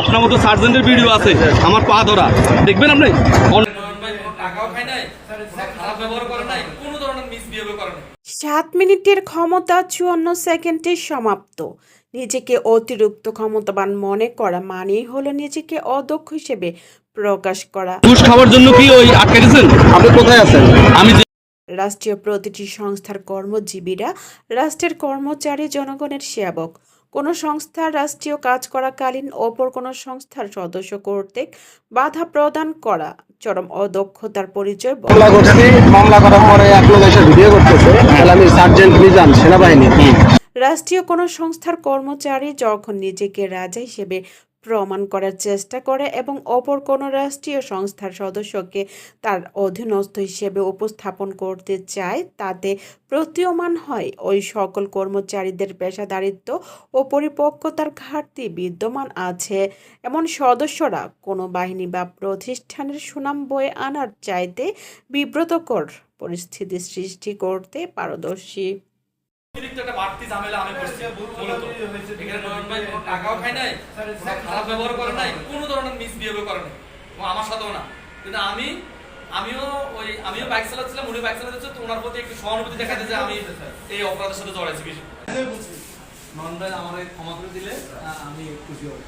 আপনার মতো সার্জেন্টের ভিডিও আছে আমার পা ধরা। দেখবেন আপনি? টাকাও খায় নাই খারাপ ব্যবহার করে নাই কোনো ধরনের মিসবিহেভ করে নাই। সাত মিনিটের ক্ষমতা চুয়ান্ন সেকেন্ডে সমাপ্ত। নিজেকে অতিরিক্ত ক্ষমতাবান মনে করা মানেই হলো নিজেকে অদক্ষ হিসেবে প্রকাশ করা। ঘুষ খাওয়ার জন্য কি ওই আটকে দিয়েছেন আপনি কোথায় আছেন? আমি রাষ্ট্রীয় প্রতিটি সংস্থার কর্মজীবীরা রাষ্ট্রের কর্মচারী জনগণের সেবক। কোনো সংস্থার রাষ্ট্রীয় কাজ করাকালীন অপর কোনো সংস্থার সদস্য কর্তৃক বাধা প্রদান করা চরম অদক্ষতার পরিচয় মামলা করছি। মামলা করার পরে দেশে ভিডিও করতেছে। তাহলে আমি সার্জেন্ট নিজাম সেনাবাহিনী। রাষ্ট্রীয় কোনো সংস্থার কর্মচারী যখন নিজেকে রাজা হিসেবে প্রমাণ করার চেষ্টা করে এবং অপর কোনো রাষ্ট্রীয় সংস্থার সদস্যকে তার অধীনস্থ হিসেবে উপস্থাপন করতে চায়, তাতে প্রতীয়মান হয় ওই সকল কর্মচারীদের পেশাদারিত্ব ও পরিপক্কতার ঘাটতি বিদ্যমান আছে। এমন সদস্যরা কোনো বাহিনী বা প্রতিষ্ঠানের সুনাম বয়ে আনার চাইতে বিব্রতকর পরিস্থিতি সৃষ্টি করতে পারদর্শী। অতিরিক্ত একটা বাড়তি ঝামেলা আমি করছি এখানে নয়ন ভাই কোনো টাকাও খায় নাই খারাপ ব্যবহার করে নাই কোনো ধরনের মিসবিহেভ করে নাই। আমার সাথেও না। কিন্তু আমি আমিও ওই আমিও বাইক চালাচ্ছিলাম উনি বাইক চালাচ্ছে তো ওনার প্রতি একটু সহানুভূতি দেখাতে যে আমি এই অপরাধের সাথে জড়াইছি বেশি। নন ভাই আমার ক্ষমা করে দিলে আমি খুশি হব।